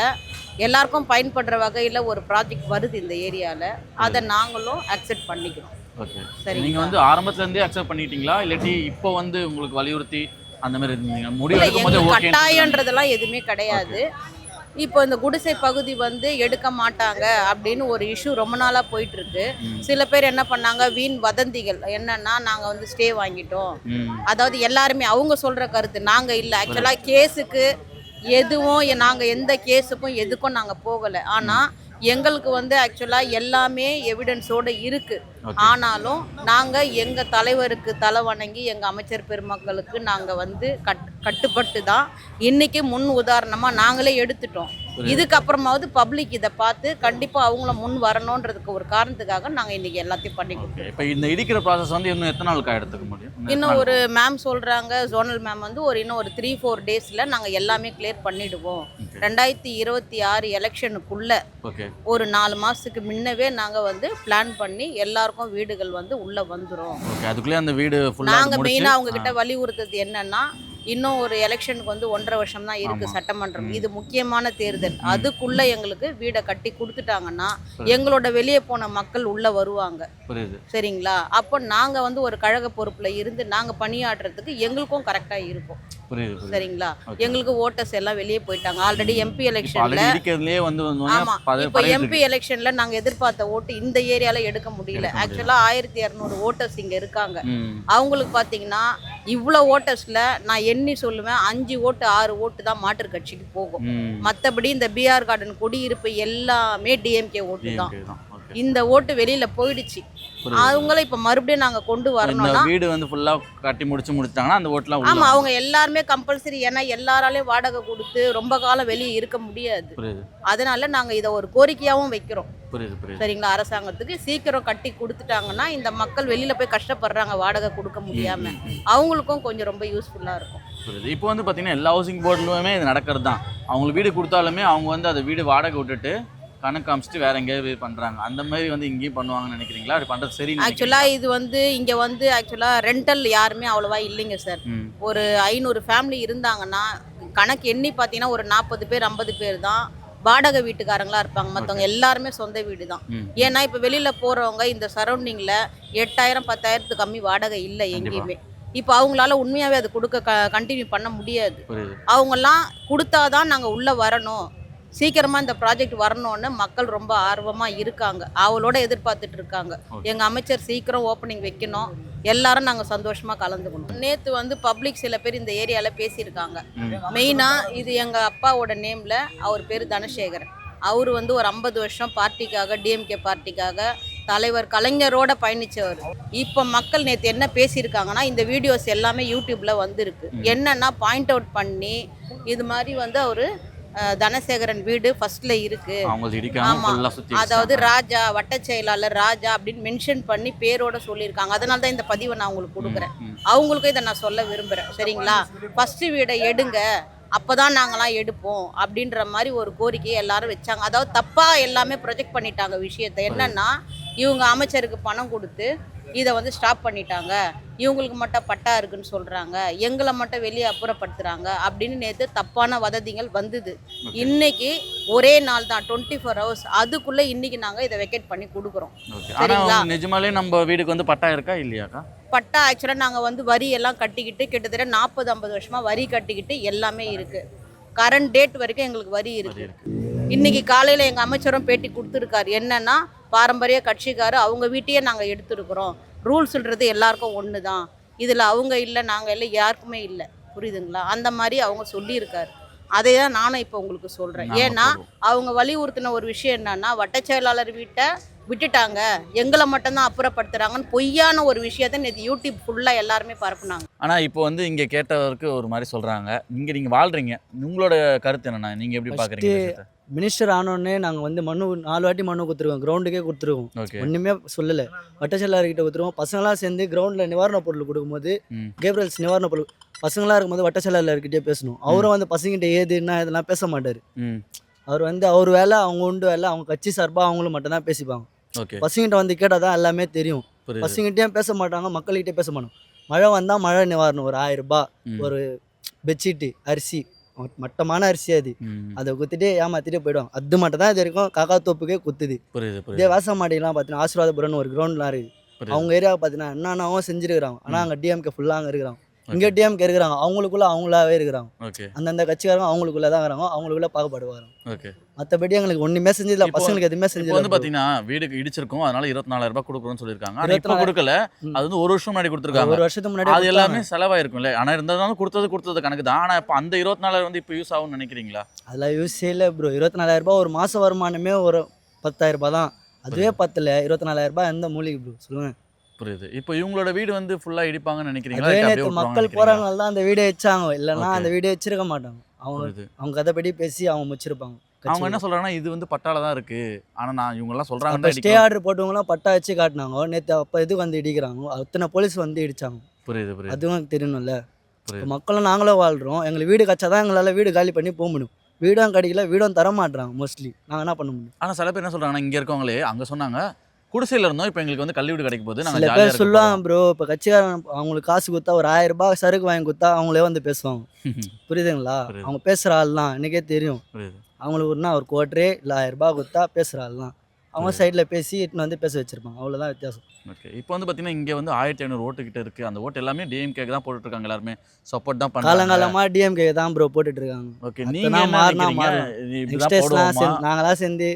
எல்லாருக்கும் பயன்படுற வகையில் ஒரு ப்ராஜெக்ட் வருது இந்த ஏரியாவில் அதை நாங்களும் அக்செப்ட் பண்ணிக்கிறோம்.
ஓகே.
சரிங்களா?
நீங்க வந்து ஆரம்பத்துல இருந்தே அக்செப்ட் பண்ணிட்டீங்களா? இல்லாட்டி இப்போ வந்து உங்களுக்கு வலியுறுத்தி அந்த மாதிரி இருந்தீங்க? முடிவு
கட்டாயன்றதெல்லாம் எதுவுமே கிடையாது. இப்போ இந்த குடிசை பகுதி வந்து எடுக்க மாட்டாங்க அப்படின்னு ஒரு இஷ்யூ ரொம்ப நாளாக போயிட்டு இருக்கு. சில பேர் என்ன பண்ணாங்க? வீண் வதந்திகள். என்னன்னா நாங்கள் வந்து ஸ்டே வாங்கிட்டோம். அதாவது எல்லாருமே அவங்க சொல்ற கருத்து. நாங்க இல்ல. ஆக்சுவலா கேஸுக்கு எதுவும் எ- நாங்க எந்த கேஸுக்கும் எதுக்கும் நாங்க போகல. ஆனா எங்களுக்கு வந்து ஆக்சுவலா எல்லாமே எவிடன்ஸோட இருக்கு
Okay.
ஆனாலும் நாங்க எங்க தலைவருக்கு தலை வணங்கி எங்க அமைச்சர் பெருமக்களுக்கு நாங்க வந்து கட் கட்டுப்பட்டு தான் இன்னைக்கு முன் உதாரணமா நாங்களே எடுத்துட்டோம். இதுக்கப்புறமாவது பப்ளிக் இதை பார்த்து கண்டிப்பா அவங்கள முன் வரணுன்றதுக்கு ஒரு காரணத்துக்காக நாங்க இன்னைக்கு எல்லாத்தையும் பண்ணி
ஓகே இப்போ இந்த இடிக்கிற ப்ராசஸ் வந்து இன்னும் எத்தனை நாளுக்கு எடுத்துக்க முடியும்?
இன்னும்? ஒரு மேம் சொல்றாங்க ஜோனல் மேம் வந்து ஒரு இன்னும் ஒரு த்ரீ ஃபோர் டேஸ்ல நாங்க எல்லாமே கிளியர் பண்ணிடுவோம்.
Okay.
ரெண்டாயிரத்தி இருபத்தி ஆறு எலெக்ஷனுக்குள்ள ஒரு நாலு மாசத்துக்கு முன்னவே நாங்க வந்து பிளான் பண்ணி எல்லாருக்கும் வீடுகள் வந்து உள்ள வந்துரும்.
ஓகே அதுக்குள்ளே அந்த வீடு ஃபுல்லாக
நாங்க மெயினா அவங்க கிட்ட வலியுறுத்தது என்னன்னா இன்னும் ஒரு எலெக்ஷனுக்கு வந்து ஒன்றரை வருஷம் தான் இருக்கு. சட்டமன்றம். இது முக்கியமான தேர்தல். அதுக்குள்ள எங்களுக்கு வீடை கட்டி கொடுத்துட்டாங்கன்னா. எங்களோட வெளியே போன மக்கள் உள்ள வருவாங்க. சரிங்களா? அப்போ நாங்க வந்து ஒரு கழக பொறுப்புல இருந்து நாங்க பணியாற்றுறதுக்கு எங்களுக்கும் கரெக்டா இருக்கும். சரிங்களா. எங்களுக்கு ஓட்டர்ஸ் எல்லாம் வெளியே போயிட்டாங்க. ஆல்ரெடி எம்பி எலெக்ஷன்ல ஆமா. இப்போ எம்பி. எலெக்ஷன்ல நாங்க எதிர்பார்த்த ஓட்டு இந்த ஏரியால எடுக்க முடியல. ஆக்சுவலா ஆயிரத்தி இரநூறு ஓட்டர்ஸ் இங்க இருக்காங்க. அவங்களுக்கு பாத்தீங்கன்னா இவ்வளோ ஓட்டர்ஸ்ல நான் எண்ணி சொல்லுவேன் அஞ்சு ஓட்டு ஆறு ஓட்டு தான் மாற்றுக் கட்சிக்கு போகும்.
ம்.
மத்தபடி இந்த பிஆர் கார்டன் குடியிருப்பு எல்லாமே டிஎம்கே ஓட்டு தான். இந்த ஓட்டு வெளியில போயிடுச்சு. அவங்கள இப்ப மறுபடியும் நாங்க கொண்டு வரணும்னா
வீடு வந்து ஃபுல்லாக கட்டி முடிச்சு முடிச்சிட்டாங்கன்னா அந்த ஓட்டெலாம்
ஆமா. அவங்க எல்லாருமே கம்பல்சரி ஏன்னா எல்லாராலையும் வாடகை கொடுத்து ரொம்ப காலம் வெளியே இருக்க முடியாது. அதனால நாங்க இதை ஒரு கோரிக்கையாவும் வைக்கிறோம். சரிங்களா? அரசாங்கத்துக்கு சீக்கிரம் கட்டி கொடுத்துட்டாங்கன்னா இந்த மக்கள் வெளியில போய் கஷ்டப்படுறாங்க வாடகை கொடுக்க முடியாம. அவங்களுக்கும் கொஞ்சம் ரொம்ப யூஸ்ஃபுல்லா இருக்கும்.
புரியுது. இப்போ வந்து பார்த்தீங்கன்னா எல்லா ஹவுசிங் போர்ட்லையுமே இது நடக்கிறது தான் அவங்களுக்கு வீடு கொடுத்தாலுமே அவங்க வந்து அதை வீடு வாடகை விட்டுட்டு கணக்கு காமிச்சிட்டு வேற எங்கேயாவது பண்ணுறாங்க அந்த மாதிரி வந்து இங்கேயும் பண்ணுவாங்கன்னு நினைக்கிறீங்களா? அப்படி பண்ணுறது சரி
ஆக்சுவலா இது வந்து இங்க வந்து ஆக்சுவலா ரெண்டல் யாருமே அவ்வளவா இல்லைங்க சார் ஒரு ஐநூறு ஃபேமிலி இருந்தாங்கன்னா கணக்கு எண்ணி பார்த்தீங்கன்னா ஒரு நாற்பது பேர் ஐம்பது பேர் தான் வாடகை வீட்டுக்காரங்களா இருப்பாங்க. மற்றவங்க எல்லாருமே சொந்த வீடு தான். ஏன்னா இப்போ வெளியில போறவங்க இந்த சரௌண்டிங்ல எட்டாயிரம் பத்தாயிரத்துக்கு கம்மி வாடகை இல்லை எங்கேயுமே. இப்போ அவங்களால உண்மையாவே அது கொடுக்க க கண்டினியூ பண்ண முடியாது. அவங்கெல்லாம் கொடுத்தாதான் நாங்கள் உள்ளே வரணும். சீக்கிரமாக இந்த ப்ராஜெக்ட் வரணும்னு மக்கள் ரொம்ப ஆர்வமாக இருக்காங்க. அவளோட எதிர்பார்த்துட்டு இருக்காங்க. எங்கள் அமைச்சர் சீக்கிரம் ஓப்பனிங் வைக்கணும். எல்லாரும் நாங்கள் சந்தோஷமாக கலந்துக்கணும். நேற்று வந்து பப்ளிக் சில பேர் இந்த ஏரியாவில் பேசியிருக்காங்க. மெயினாக இது எங்கள் அப்பாவோட நேமில் அவர் பேர் தனசேகரன். அவர் வந்து ஒரு ஐம்பது வருஷம் பார்ட்டிக்காக டிஎம்கே பார்ட்டிக்காக தலைவர் கலைஞரோட பயணிச்சவர். இப்போ மக்கள் நேற்று என்ன பேசியிருக்காங்கன்னா இந்த வீடியோஸ் எல்லாமே யூடியூப்ல வந்திருக்கு. என்னன்னா பாயிண்ட் அவுட் பண்ணி இது மாதிரி வந்து அவர் தனசேகரன் வீடு ஃபர்ஸ்ட்ல இருக்கு. அதாவது ராஜா வட்டச் செயலாளர் ராஜா அப்படின்னு மென்ஷன் பண்ணி பேரோட சொல்லியிருக்காங்க. அதனால தான் இந்த பதிவை நான் உங்களுக்கு கொடுக்குறேன். அவங்களுக்கும் இதை நான் சொல்ல விரும்புகிறேன் சரிங்களா? ஃபஸ்ட்டு வீடை எடுங்க. அப்பதான் நாங்களாம் எடுப்போம் அப்படின்ற மாதிரி ஒரு கோரிக்கையை எல்லாரும் வச்சாங்க. அதாவது தப்பாக எல்லாமே ப்ரொஜெக்ட் பண்ணிட்டாங்க விஷயத்தை. என்னன்னா இவங்க அமைச்சருக்கு பணம் கொடுத்து இதை வந்து ஸ்டாப் பண்ணிட்டாங்க. இவங்களுக்கு மட்டும் பட்டா இருக்குன்னு சொல்கிறாங்க எங்களை மட்டும் வெளியே அப்புறப்படுத்துகிறாங்க அப்படின்னு நேற்று தப்பான வதந்திகள் வந்தது. இன்னைக்கு ஒரே நாள் தான் டுவெண்ட்டி ஃபோர் ஹவர்ஸ் அதுக்குள்ளே இன்னைக்கு நாங்கள் இதை வெக்கேட் பண்ணி கொடுக்குறோம். சரிங்களா?
நிஜமாலே நம்ம வீடுக்கு வந்து பட்டா இருக்கா இல்லையாக்கா?
பட்டா ஆக்சுவலாக நாங்கள் வந்து வரி எல்லாம் கட்டிக்கிட்டு கிட்டத்தட்ட நாற்பது ஐம்பது வருஷமாக வரி கட்டிக்கிட்டு எல்லாமே இருக்குது கரண்ட் டேட் வரைக்கும் எங்களுக்கு வரி
இருக்கு.
இன்னைக்கு காலையில் எங்கள் அமைச்சரும் பேட்டி கொடுத்துருக்காரு. என்னன்னா பாரம்பரிய கட்சிக்காரு அவங்க வீட்டையே நாங்கள் எடுத்துருக்குறோம். ரூல்ஸ்ன்றது எல்லாருக்கும் ஒன்று தான் இதில் அவங்க இல்லை நாங்கள் இல்லை யாருக்குமே இல்லை. புரியுதுங்களா? அந்த மாதிரி அவங்க சொல்லியிருக்காரு. அதை தான் நானும் இப்போ உங்களுக்கு சொல்கிறேன் ஏன்னா. அவங்க வலியுறுத்தின ஒரு விஷயம் என்னன்னா வட்டச் செயலாளர் வீட்டை விட்டுட்டாங்க. எங்களை மட்டும்தான் அப்புறப்படுத்துறாங்கன்னு பொய்யான ஒரு விஷயத்தை நேற்று யூடியூப் ஃபுல்லாக எல்லாருமே பரப்புனாங்க.
ஆனால் இப்போ வந்து இங்கே கேட்டவருக்கு ஒரு மாதிரி சொல்கிறாங்க இங்கே நீங்கள் வாழ்றீங்க. உங்களோட கருத்து என்னண்ணா? நீங்கள் எப்படி பார்க்குறீங்க
மினிஸ்டர் ஆனோடனே நாங்கள் வந்து மனு நாலு வாட்டி மனு கொடுத்துருக்கோம் கிரவுண்டுக்கே கொடுத்துருக்கோம்
ஓகே
ஒன்றுமே சொல்லலை. வட்டச்செல்லார்கிட்ட கொடுத்துருவோம். பசங்களாம் சேர்ந்து கிரவுண்டில் நிவாரணப் பொருள் கொடுக்கும்போது
ம்.
கேப்ரல்ஸ் நிவாரணப் பொருள் பசங்களாக இருக்கும்போது வட்டச்செல்லார்கிட்டே பேசணும். அவரும் வந்து பசங்கிட்ட ஏதுன்னா இதெல்லாம் பேச மாட்டார்.
ம்.
அவர் வந்து அவர் வேலை அவங்க உண்டு வேலை அவங்க கட்சி சார்பாக அவங்களும் மட்டும்தான் பேசிப்பாங்க. பசங்கிட்ட வந்து கேட்டால் தான் எல்லாமே தெரியும். பசங்கிட்டேயும் பேச மாட்டாங்க மக்கள்கிட்டே பேச மாட்டோம் மழை வந்தால் மழை நிவாரணம் ஒரு ஆயிரம் ரூபாய். ஒரு பெட்ஷீட்டு அரிசி மட்- மட்டமான அரிசி அது. அதை குத்திட்டு ஏமாத்திட்டு போயிடுவாங்க. அது மட்டும் தான் இது வரைக்கும் காக்கா தோப்புக்கே குத்துது. இதே விவசாய மாடிலாம் பார்த்தீங்கன்னா ஆசீர்வாதபுரம்னு ஒரு கிரவுண்ட்லாம் இருக்குது.
புரியுது.
அவங்க ஏரியாவை பார்த்தீங்கன்னா என்னென்னவும் செஞ்சுருக்கிறாங்க. ஆனால் அங்கே டிஎம்கே ஃபுல்லாக அங்கே இருக்கிறாங்க. இங்கே டிஎம்கே இருக்கிறாங்க. அவங்களுக்குள்ள அவங்களாவே இருக்கிறாங்க.
ஓகே
அந்தந்த கட்சிக்காரங்க அவங்களுக்குள்ள தான் இருக்கிறாங்க. அவங்களுக்குள்ள பாகுபாடு வரும்.
ஓகே
மற்றபடி எங்களுக்கு ஒன்றுமே செஞ்சதில்ல. பசங்களுக்கு எதுவுமே
இப்போ வந்து பாத்தீங்கன்னா வீடுக்கு இடிச்சிருக்கோம். அதனால இருபத்தி நாலாயிரம் ரூபாய் கொடுக்குறோம்னு சொல்லியிருக்காங்க. ஆனா இப்போ
24,000
கொடுக்கல.
ம்.
அது வந்து ஒரு வருஷம் முன்னாடி கொடுத்துருக்காங்க.
ஒரு வருஷத்துக்கு முன்னாடி
அது எல்லாமே செலவாயிருக்கும்ல. ஆனா இருந்தாலும் கொடுத்தது கொடுத்தது கணக்கு தான். ஆனா இப்போ அந்த இருபத்தி நாலாயிரம் வந்து இப்போ யூஸ் ஆகும்னு நினைக்கிறீங்களா?
அதெல்லாம் யூஸே இல்லை ப்ரோ இருபத்தி நாலாயிரம் ரூபாய் ஒரு மாத வருமானமே ஒரு பத்தாயிரம் ரூபாய் தான். அதுவே பத்தல. இருபத்தி நாலாயிரம் ரூபாய் எந்த மூலிகை ப்ரோ சொல்லுங்க.
புரியுது. இப்போ இவங்களோட வீடு வந்து ஃபுல்லா இடிப்பாங்கன்னு விட்டுருவாங்கன்னு
மக்கள்? போறாங்கனால தான் அந்த வீடியோ வச்சாங்க. இல்லைன்னா. அந்த வீடியோ வச்சிருக்க மாட்டாங்க. அவங்க அவங்க கதைப்படி பேசி அவங்க முடிச்சிருப்பாங்க
அவங்க என்ன சொல்றாங்கன்னா இது வந்து பட்டால தான் இருக்கு. ஆனா நான் இவங்க எல்லாம்
அப்போ
சொல்றாங்கன்னா
ஸ்டே. ஆர்டர் போட்டவங்களாம் பட்டா வச்சு காட்டினாங்க. நேற்று அப்போ இது வந்து இடிக்கிறாங்க? அத்தனை போலீஸ் வந்து இடிச்சாங்க.
புரியுது புரியுது.
அதுவும் எனக்கு தெரியணும்ல. மக்களும் நாங்களும் வாழ்கிறோம் எங்களுக்கு வீடு கச்சா தான் எங்களால் வீடு காலி பண்ணி போக முடியும். வீடும் கிடைக்கல வீடும் தர மாட்றாங்க மோஸ்ட்லி நாங்கள் என்ன பண்ண முடியும்?
ஆனா சில பேர் என்ன சொல்றாங்கன்னா இங்க இருக்கவங்களே அங்க சொன்னாங்க குடிசையில இருந்தோம். இப்போ எங்களுக்கு வந்து கல்வி வீடு கிடைக்க போகுது. நாங்க
சில பேர் சொல்லுவாங்க ப்ரோ இப்போ கட்சிக்காரன் அவங்களுக்கு காசு கொடுத்தா ஒரு ஆயிரம் ரூபாய் சரக்கு வாங்கி கொடுத்தா அவங்களே வந்து பேசுவாங்க. புரியுதுங்களா?
புரியுது.
அவங்க பேசுகிற ஆள் தான் எனக்கே தெரியும். அவங்களுக்கு ஒன்றா ஒரு கோட்டரே இல்லை ஆயிரம் ரூபாய் கொடுத்தா பேசுகிற ஆள் தான் அவங்க. சைடில் பேசி இட்டுன்னு வந்து பேச வச்சிருப்பாங்க. அவ்வளோதான் வித்தியாசம்.
ஓகே இப்போ வந்து பார்த்தீங்கன்னா இங்கே வந்து ஆயிரத்தி ஐநூறு ஓட்டு கிட்ட இருக்கு. அந்த ஓட்டு எல்லாமே டிஎம்கே தான் போட்டுட்டு இருக்காங்க எல்லாருமே. சப்போர்ட் தான் பண்ணுறாங்க
காலங்காலமாக டிஎம்கே தான் ப்ரோ போட்டுட்டு இருக்காங்க
ஓகே
அத்தனை
நீங்க என்ன
மாறினா சேர்ந்து நாங்களாம் சேர்ந்து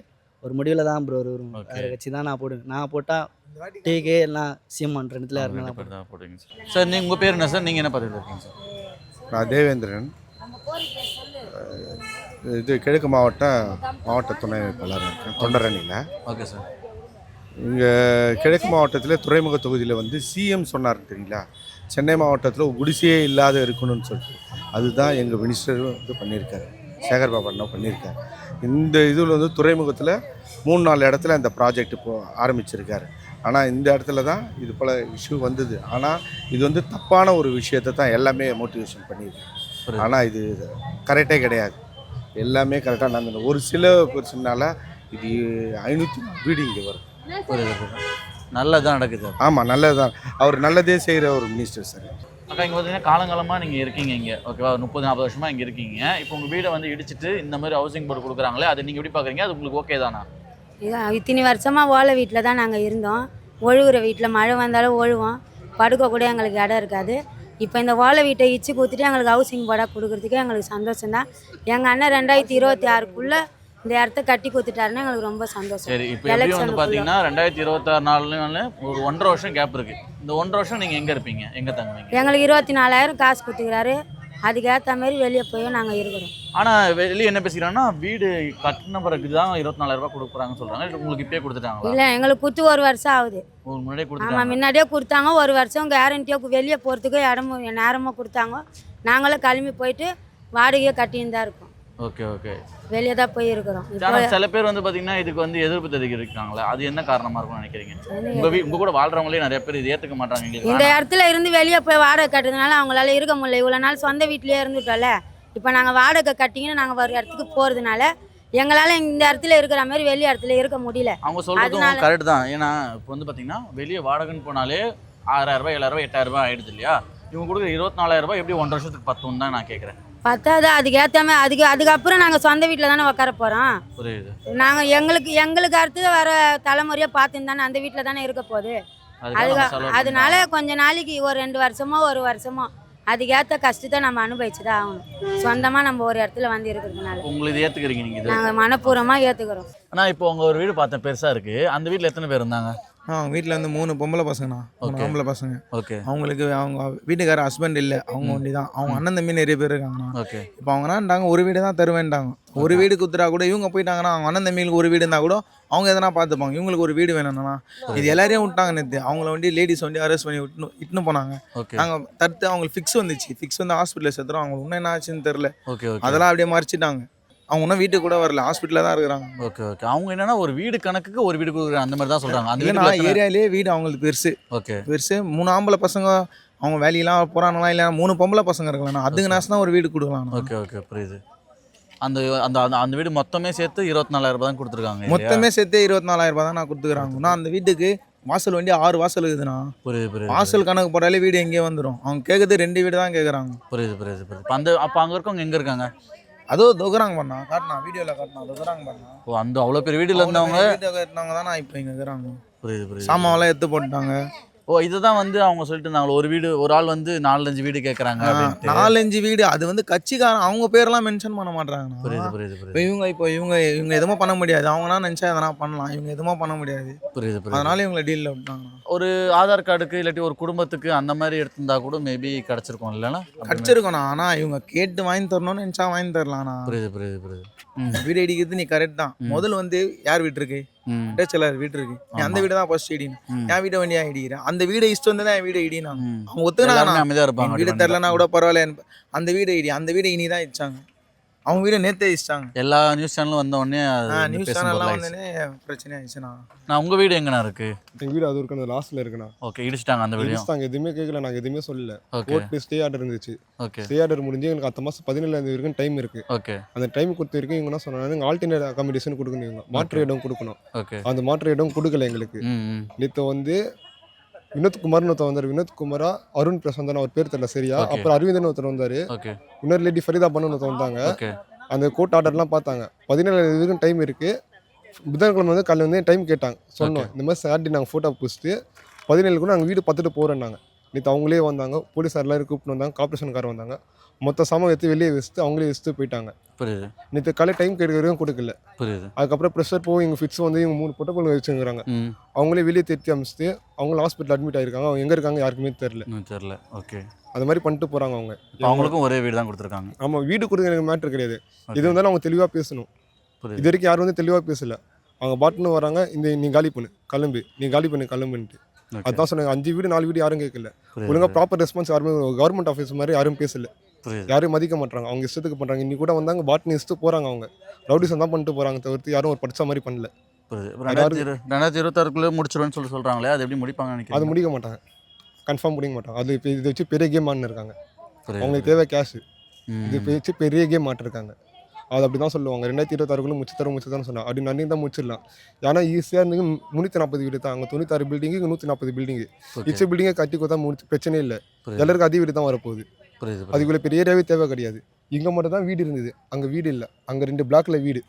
ஒரு முடிவில் தான் ப்ரோ
Okay.
வேறு கட்சி தான் நான் போடுவேன். நான் போட்டால் டிகே எல்லாம் சீமான் ரெண்டுத்தில்
தான் போடுவீங்க சார் சார் நீங்க உங்க பேர் என்ன சார் நீங்க என்ன பதவியில் இருக்கீங்க சார்
நான் தேவேந்திரன். இது கிழக்கு மாவட்டம் மாவட்ட துணை வேட்பாளராக இருக்கேன். தொண்டரணியில்.
ஓகே சார்
இங்கே கிழக்கு மாவட்டத்தில் துறைமுக தொகுதியில் வந்து சிஎம் சொன்னார் தெரியுங்களா? சென்னை மாவட்டத்தில் குடிசையே இல்லாத இருக்கணும்னு சொல்லிட்டு. அதுதான் எங்கள் மினிஸ்டர் வந்து பண்ணியிருக்காரு. சேகர் பாபா அண்ணா பண்ணியிருக்காரு. இந்த இதில் வந்து துறைமுகத்தில் மூணு நாலு இடத்துல இந்த ப்ராஜெக்ட் இப்போ ஆரம்பிச்சிருக்காரு. ஆனால் இந்த இடத்துல தான் இது போல் இஷ்யூ வந்தது. ஆனால் இது வந்து தப்பான ஒரு விஷயத்தை தான் எல்லாமே மோட்டிவேஷன் பண்ணியிருக்காங்க
புரியுது.
ஆனால் இது கரெக்டே கிடையாது. எல்லாமே கரெக்டாக நடந்தது ஒரு சில பிரச்சனால இது ஐநூற்றி வீடு இங்கே வரும்
நல்லதான் நடக்குது.
ஆமாம் நல்லதுதான். அவர் நல்லதே செய்கிற ஒரு மினிஸ்டர் சார்.
அக்கா இங்கே பார்த்தீங்கன்னா காலங்காலமாக நீங்கள் இருக்கீங்க இங்கே. ஓகேவா முப்பது நாற்பது வருஷமாக இங்கே இருக்கீங்க. இப்போ உங்கள் வீடை வந்து இடிச்சிட்டு இந்த மாதிரி ஹவுசிங் போர்டு கொடுக்குறாங்களே அதை நீங்கள் எப்படி பார்க்குறீங்க அது உங்களுக்கு ஓகே தானா?
இதான் இத்தனி வருஷமாக ஓலை வீட்டில் தான் நாங்கள் இருந்தோம். ஒழுகுற வீட்டில் மழை வந்தாலும் ஒழுவோம். படுக்க கூட எங்களுக்கு இடம் இருக்காது. இப்போ இந்த ஓலை வீட்டை இச்சு கொடுத்துட்டு எங்களுக்கு ஹவுசிங் போர்டாக கொடுக்குறதுக்கே எங்களுக்கு சந்தோஷம் தான் எங்கள் அண்ணன் ரெண்டாயிரத்தி இருபத்தி ஆறுக்குள்ளே இந்த இடத்த கட்டி கொடுத்துட்டாருன்னா எங்களுக்கு ரொம்ப சந்தோஷம்.
சரி இப்போ எப்படி வந்து பார்த்தீங்கன்னா ரெண்டாயிரத்தி இருபத்தாறு நாலுல ஒரு ஒன்றரை வருஷம் கேப் இருக்கு. இந்த ஒன்றரை வருஷம் நீங்கள் எங்கே இருப்பீங்க? எங்கே தங்குவீங்க?
எங்களுக்கு இருபத்தி நாலாயிரம் காசு கொடுத்துக்கிறாரு. அதுக்கேற்ற மாதிரி வெளியே போய் நாங்கள் இருக்கிறோம்.
ஆனால் வெளியே என்ன பேசிக்கிறாங்கன்னா வீடு கட்டின பிறகு தான் இருபத்தி நாலாயிரம் ரூபாய் கொடுக்குறாங்கன்னு சொல்கிறாங்க உங்களுக்கு இப்பயே கொடுத்துட்டாங்களா?
இல்லை எங்களுக்கு கொடுத்து ஒரு வருஷம் ஆகுது.
முன்னாடியே
ஆமாம்
கொடுத்துட்டாங்க
முன்னாடியே கொடுத்தாங்க. ஒரு வருஷம் கேரண்டியாக வெளியே போகிறதுக்கு இடமும் நேரமும் கொடுத்தாங்க. நாங்களும் கிளம்பி போயிட்டு வாடகையை கட்டின்னு தான் இருக்கோம்.
Okay okay.
வெளியே தான் போய் இருக்கிறோம்
சில பேர் வந்து பார்த்தீங்கன்னா இதுக்கு வந்து எதிர்ப்பு தெரிவிக்கிறாங்களே அது என்ன காரணமாக இருக்கும்னு நினைக்கிறீங்க? உங்கள் வீ உங்கள் கூட வாழ்றவங்களே நிறைய பேர் இது ஏற்றுக்க மாட்டாங்க
இந்த. இடத்துல இருந்து வெளியே போய் வாடகை கட்டுறதுனால அவங்களால இருக்க முடியல. இவ்வளோ நாள் சொந்த வீட்லயே இருந்துட்டோம்ல. இப்போ நாங்கள் வாடகை கட்டிங்கன்னு நாங்கள் ஒரு இடத்துக்கு போகிறதுனால எங்களால் இந்த இடத்துல இருக்கிற மாதிரி வெளி இடத்துல இருக்க முடியல.
அவங்க
அதனால-
கரெக்ட் தான். ஏன்னா இப்போ வந்து பார்த்தீங்கன்னா வெளியே வாடகைன்னு போனாலே ரூபாய் எட்டாயிரம் ரூபாய் ஆயிடுது இல்லையா? இவங்க கொடுக்குற இருபத்தி நாலாயிரம் ரூபாய் எப்படி ஒன்றரை வருஷத்துக்கு பத்தும் தான் நான் கேட்குறேன்
பத்தாது அதுக்கேற்ற மாதிரி அதுக்கு அதுக்கப்புறம் நாங்கள் சொந்த வீட்டில் தானே உட்கார போகிறோம்
புரியுது.
நாங்கள் எங்களுக்கு எங்களுக்கு அடுத்து வர தலைமுறையாக பார்த்துன்னு தானே அந்த வீட்டில் தானே இருக்க போகுது. அதுக்கு அதனால. கொஞ்ச நாளைக்கு ஒரு ரெண்டு வருஷமோ ஒரு வருஷமோ அதுக்கேற்ற கஷ்டத்தை நம்ம அனுபவிச்சு தான் ஆகணும். சொந்தமாக நம்ம ஒரு இடத்துல வந்து இருக்கிறதுனால.
உங்களுக்கு ஏற்றுக்கிறீங்க நீங்கள்
நாங்கள் மனப்பூர்வமாக ஏற்றுக்கிறோம்
ஆனால் இப்போ உங்கள் ஒரு வீடு பார்த்தேன் பெருசாக இருக்குது அந்த வீட்டில் எத்தனை பேர் இருந்தாங்க?
ஆ வீட்டில் வந்து மூணு பொம்பளை பசங்கண்ணா. மூணு. ஆம்பளை பசங்க.
ஓகே.
அவங்களுக்கு அவங்க வீட்டுக்கார ஹஸ்பண்ட் இல்லை. அவங்க ஒண்டி தான் அவங்க அண்ணன் தம்பி நிறைய பேர் இருக்காங்கண்ணா.
ஓகே.
இப்போ அவங்க என்னன்றாங்க ஒரு வீடு தான் தருவேன்ட்டாங்க. ஒரு வீடு குத்துறா கூட இவங்க போயிட்டாங்கன்னா அவங்க அண்ணன் தம்பிகளுக்கு ஒரு வீடு இருந்தால் கூட அவங்க எதனா பார்த்துப்பாங்க இவங்களுக்கு ஒரு வீடு வேணும்னா இது எல்லாரையும் விட்டாங்க நேற்று அவங்கள வந்து லேடிஸ் வந்து அரெஸ்ட் பண்ணி விட்டுனு இட்டுன்னு போனாங்க. நாங்கள் தடுத்து அவங்களுக்கு ஃபிக்ஸ் வந்துச்சு. ஃபிக்ஸ் வந்து ஹாஸ்பிட்டலில் சேர்த்துறோம். அவங்க இன்னும் என்ன ஆச்சுன்னு தெரில அதெல்லாம் அப்படியே மறைச்சிட்டாங்க. அவங்க இன்னும் வீட்டுக்கு கூட வரல. ஹாஸ்பிட்டலில் தான் இருக்கிறாங்க.
ஓகே ஓகே அவங்க என்னன்னா ஒரு வீடு கணக்குக்கு ஒரு வீடு கொடுக்குறாங்க அந்த மாதிரி தான் சொல்கிறாங்க அந்த வீடு
ஏரியாலேயே வீடு அவங்களுக்கு பெருசு.
ஓகே
பெருசு. மூணு ஆம்பளை பசங்க அவங்க வேலையெல்லாம் போகிறாங்களா இல்லை மூணு பொம்பளை பசங்க இருக்கலாம் அதுக்கு நாசம் தான் ஒரு வீடு கொடுக்கலாம்
ஓகே ஓகே புரியுது. அந்த அந்த அந்த- அந்த வீடு மொத்தமே சேர்த்து இருபத்தி நாலாயிரம் ரூபாய் தான் கொடுத்துருக்காங்க?
மொத்தமே சேர்த்து இருபத்தி நாலாயிரம் ரூபாய் தான் நான் கொடுத்துக்கிறாங்க நான் அந்த வீட்டுக்கு வாசல் வண்டி ஆறு வாசல் இருக்குதுண்ணா.
புரியுது புரியுது
வாசல் கணக்கு போட்டாலே வீடு எங்கேயே வந்துடும் அவங்க கேட்குறது ரெண்டு வீடு தான் கேட்குறாங்க
புரியுது புரியுது புரியுது. அந்த அப்போ அங்கே இருக்கவங்க எங்கே இருக்காங்க?
அதோ தொகுறாங்க பண்ணா காட்டினா வீடியோவில் காட்டினா தொகுறாங்க பண்ணா
ஓ அந்த அவ்வளோ பெரிய வீட்டில் இருந்தவங்க?
வீட்டை கட்டினவங்க தான் இப்போ இங்கே இருக்கிறாங்க.
புரியுது புரியுது.
சாமான்லாம் எடுத்து போட்டுட்டாங்க.
ஓ இதுதான் வந்து அவங்க சொல்லிட்டு இருந்தாங்களோ ஒரு வீடு ஒரு ஆள் வந்து நாலஞ்சு வீடு கேட்குறாங்க
நாலஞ்சு வீடு அது வந்து கட்சிக்காரன் அவங்க பேரெல்லாம் மென்ஷன் பண்ண மாட்டாங்க
புரியுது புரியுது
இப்போ
புரியுது
இவங்க இப்போ இவங்க இவங்க எதுவுமே பண்ண முடியாது. அவங்கனா நினச்சா எதனா பண்ணலாம். இவங்க எதுவுமே பண்ண முடியாது.
புரியுது புரியுது.
அதனால இவங்களை டீலில் விட்டாங்க
ஒரு ஆதார் கார்டுக்கு இல்லாட்டி ஒரு குடும்பத்துக்கு அந்த மாதிரி எடுத்திருந்தா கூட மேபி கிடைச்சிருக்கும் இல்லைன்னா
கிடச்சிருக்கணும் ஆனால் இவங்க கேட்டு வாங்கி தரணும்னு நினச்சா வாங்கி தரலாம்ண்ணா
புரியுது புரியுது புரியுது.
வீடு அடிக்கிறது நீ கரெக்ட் தான்.
ம்.
முதல்ல வந்து யார் வீட்டு இருக்கு? டேச்சலர் வீட்டு இருக்கு. அந்த. வீடு தான் ஃபர்ஸ்ட் இடின்னு. என் வீட்டை வண்டியா இடிக்கிறேன் அந்த வீடை இஷ்டம் வந்து என் வீடை இடினா
ம்.
அவங்க ஒத்துக்கினாங்க வீடு
அப்படி
தெரிலனா கூட பரவாயில்ல. அந்த வீடை இடி. அந்த வீடை இனி தான் இடிச்சாங்க. அவங்க வீடை நேத்தே இடிச்சாங்க
எல்லா நியூஸ் சேனலும் வந்த உடனே
நியூஸ் சேனல்லாம். வந்தோடனே பிரச்சனை ஆயிடுச்சுண்ணா.
நான் உங்க வீடு எங்கண்ணா இருக்கு?
எங்கள் வீடு அது இருக்கு லாஸ்ட்டில் இருக்குண்ணா.
ஓகே இடிச்சிட்டாங்க அந்த வீடியோ.
நாங்கள் எதுவுமே கேட்கல நாங்கள் எதுவுமே சொல்லல.
ஓகே
கோர்ட்டு ஸ்டே ஆர்டர் இருந்துச்சு.
ஓகே
ஸ்டே ஆர்டர் முடிஞ்சு எங்களுக்கு அடுத்த மாதம் பதினேழாந்தேதி வரைக்கும் டைம் இருக்குது
ஓகே
அந்த டைம் கொடுத்த வரைக்கும் இவங்க என்ன சொன்னாங்க ஆல்டர்னேட் அகாமடேஷன் கொடுக்கணும் மாற்று இடம் கொடுக்கணும்.
ஓகே
அந்த மாற்று இடம் கொடுக்கல எங்களுக்கு. நேற்று வந்து வினோத்குமார்னு ஒருத்தர் வந்தார். வினோத்குமாரா அருண் பிரசாந்தன் அவர் பேர் தெரியல சரியா. அப்புறம் அரவிந்தன் ஒருத்தர் வந்தார். இன்னொரு லேடி ஃபரிதா பண்ணு ஒருத்தர் வந்தாங்க. அந்த கோர்ட் ஆர்டர்லாம் பார்த்தாங்க. பதினேழு வரைக்கும் டைம் இருக்குது புதன்கிழமை வந்து காலையில் வந்து டைம் கேட்டாங்க. சொன்னோம். இந்த மாதிரி சாட்டர்டே நாங்கள் ஃபோட்டோ பிடிச்சிட்டு பதினேழு கூட நாங்கள் வீடு பார்த்துட்டு போகிறோன்னாங்க நேற்று அவங்களே வந்தாங்க. போலீஸார் எல்லாரும் கூப்பிட்டு வந்தாங்க. கார்பரேஷன்காரர் வந்தாங்க. மொத்த சாமான் எடுத்து வெளியே வச்சுட்டு அவங்களே வச்சுட்டு போயிட்டாங்க.
புரியுது.
நேற்று காலை டைம் கேட்க வரைக்கும் கொடுக்கல.
புரியுது.
அதுக்கப்புறம் ப்ரெஷர் போய் இவங்க ஃபிட்ஸ் வந்து இவங்க மூணு புட்டப்பல் வச்சுங்கிறாங்க அவங்களே வெளியே தேர்த்தி அமிச்சிட்டு அவங்களும் ஹாஸ்பிட்டல் அட்மிட் ஆயிருக்காங்க. அவங்க எங்கே இருக்காங்க யாருக்குமே தெரில
தெரில ஓகே
அது மாதிரி பண்ணிட்டு போகிறாங்க அவங்க.
அவங்களுக்கும் ஒரே வீடு தான் கொடுத்துருக்காங்க.
ஆமாம் வீடு கொடுக்க எனக்கு மேட்ரு கிடையாது. இது வந்தாலும் அவங்க தெளிவாக பேசணும். இது வரைக்கும் யாரும் வந்து தெளிவாக பேசல. அவங்க பாட்டுன்னு வராங்க இந்த நீ காலி பண்ணு கிளம்பு நீ காலி பண்ணு கிளம்புன்ட்டு. அதான் சொன்னாங்க அஞ்சு வீடு நாலு வீடு யாரும் கேட்கல.
புரியுது,
ஒழுங்கா
புரியுது.
ப்ராப்பர் ரெஸ்பான்ஸ் யாருமே கவர்மெண்ட் ஆஃபீஸ் மாதிரி யாரும் பேசல. யாரும் மதிக்க மாட்டாங்க அவங்க இஷ்டத்துக்கு பண்ணுறாங்க இன்னி கூட வந்தாங்க. பாட்னு இஷ்டு போகிறாங்க அவங்க. ரவுடிசம் தான் பண்ணிட்டு போகிறாங்க தவிர்த்து யாரும் ஒரு படிச்ச மாதிரி பண்ணல.
ரெண்டாயிரத்தி இரு ரெண்டாயிரத்தி இருபத்தாறுக்குள்ளே முடிச்சிருவேன்னு சொல்லி சொல்கிறாங்களே அது எப்படி முடிப்பாங்கன்னு
அது முடிக்க மாட்டாங்க. கன்ஃபார்ம் முடிக்க மாட்டாங்க. அது இப்போ இதை வச்சு பெரிய கேம் இருக்காங்க. அவங்களுக்கு தேவை கேஷ். இது வச்சு பெரிய கேம் ஆட்டிருக்காங்க. அது அப்படி தான் சொல்லுவாங்க. ரெண்டாயிரத்தி இருபத்தாறுக்குள்ள முடிச்சு தர முடிச்சு தரேன் சொன்னாங்க. அப்படி நன்றி தான் முடிச்சிடலாம். ஏன்னா ஈஸியாக இருந்து முந்நூற்றி நாற்பது வீடு தான். அங்கே தொண்ணூத்தாறு பில்டிங்கு நூற்றி நாற்பது பில்டிங்கு. இச்ச பில்டிங்கை கட்டி கொடுத்தா முடிச்சு பிரச்சனை இல்லை. எல்லாருக்கும் அதே வீடு தான் வரப்போகுது.
புரியுது புரியுது.
அதுக்குள்ளே பெரிய ஏரியாவே தேவை கிடையாது. இங்கே மட்டும் தான் வீடு இருந்தது. அங்கே வீடு இல்லை. அங்கே ரெண்டு பிளாக்ல வீடு.